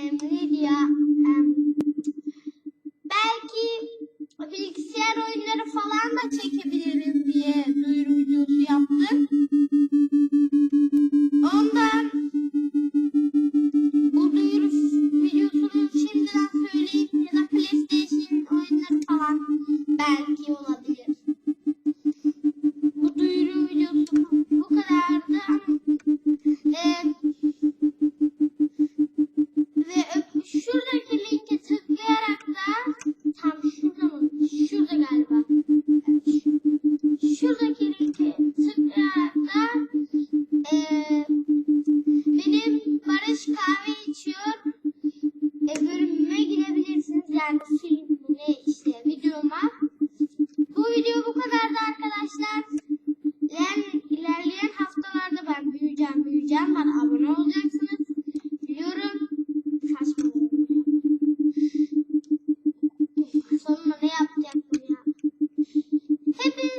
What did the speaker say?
ya? Em, belki bilgisayar oyunları falan da çekebilirim diye duyuru videosu yaptım. Ondan bu duyuru videosunu şimdiden söyleyip ya da PlayStation oyunları falan belki olabilir. İçiyor e, bölümüme girebilirsiniz. Yani film mi ne işte videoma. Bu video bu kadardı arkadaşlar. İler, ilerleyen haftalarda ben büyüyeceğim büyüyeceğim. Bana abone olacaksınız. Biliyorum. Saçma. Sonunda ne yapacaktım ya? Hepinize